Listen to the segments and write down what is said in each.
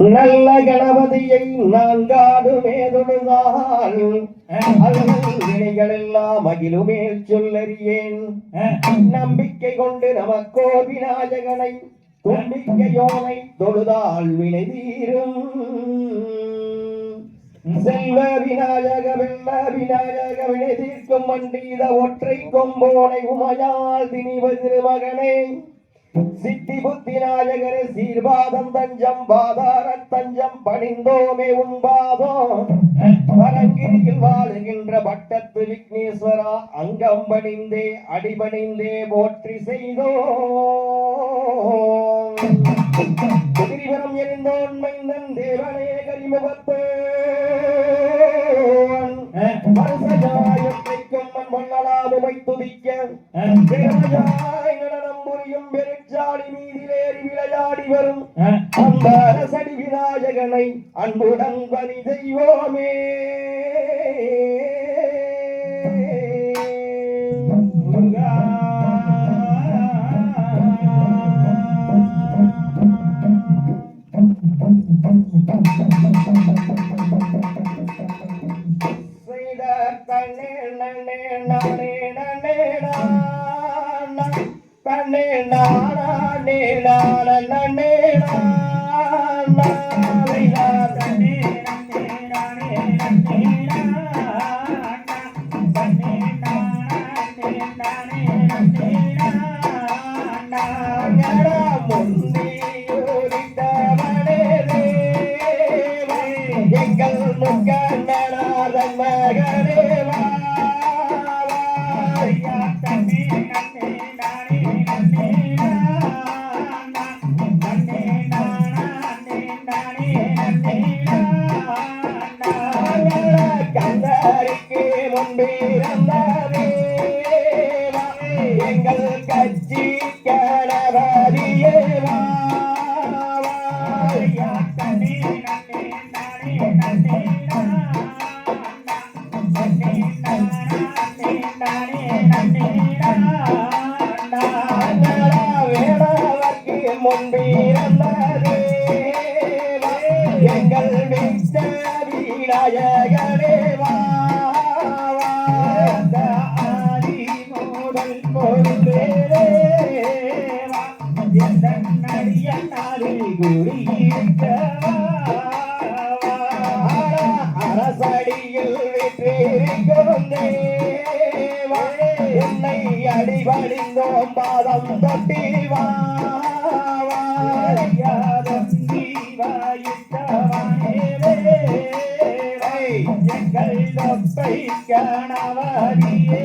நல்ல கணபதியை நான் காடுமே தொழுதால் எல்லாம் மகிழுமேல் சொல்லறியேன். நம்பிக்கை கொண்டு நமக்கோர் விநாயகனை தும்பிக்கையோனை தொழுதால் வினை தீரும் செல்வ விநாயக வெல்ல விநாயக வினை தீர்க்கும் மண்டீத ஒற்றை கொம்போனை உமையால் திணிவு திருமகனே சித்தி புத்தி நாயகரே சீர்வாதம் தஞ்சம் பாதார தஞ்சம் பணிந்தோமே உண்பாதம். பரங்கிரியில் வாழுகின்ற பட்டத்து விக்னேஸ்வரா அங்கம் பணிந்தே அடிபணிந்தே போற்றி செய்தோ கிரிவரம் எரிந்தோன் மைந்தன் தேவனே கரிமுகத்தோன் வருஷஜாயத்தைக்கும் மண் மண்ணலாமுமை துதிக்க. விளையாடி வரும் அந்த அரசடி விநாயகனை அன்புடன் பணி செய்வோமே தன்னே நானே நானா. நானே நான நன்னே நானா. செய்த தன்னே எங்கள் கட்சி கணவரியே அரசடியில். உன்னை அடிபணிந்தோம் பாதம் தொட்டி வா, வா. யாதும் ஜீவாயுத்தவானே தேவா. எங்கள் தொப்பை கணவரியே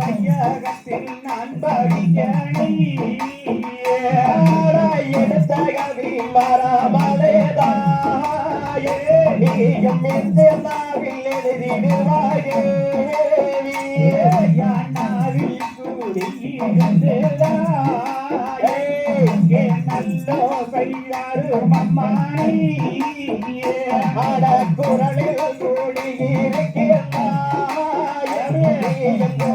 வையகத்தில் நான் படிக்கணி எடுத்த கவி மரமலேதாயே நீயும் இந்த நாவில் எழுதிடுவாயே நிர்வாகே.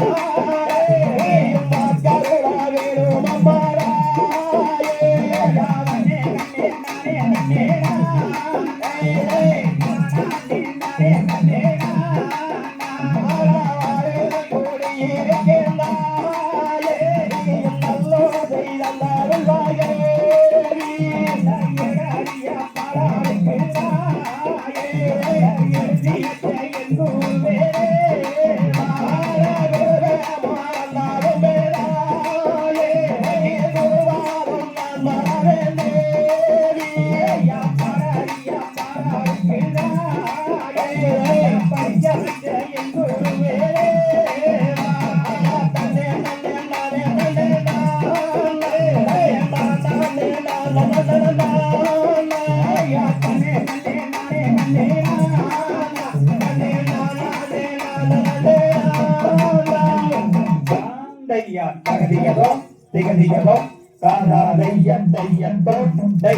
Música தகதியதோ திகதியதோ எந்தை தையன் தோட்டை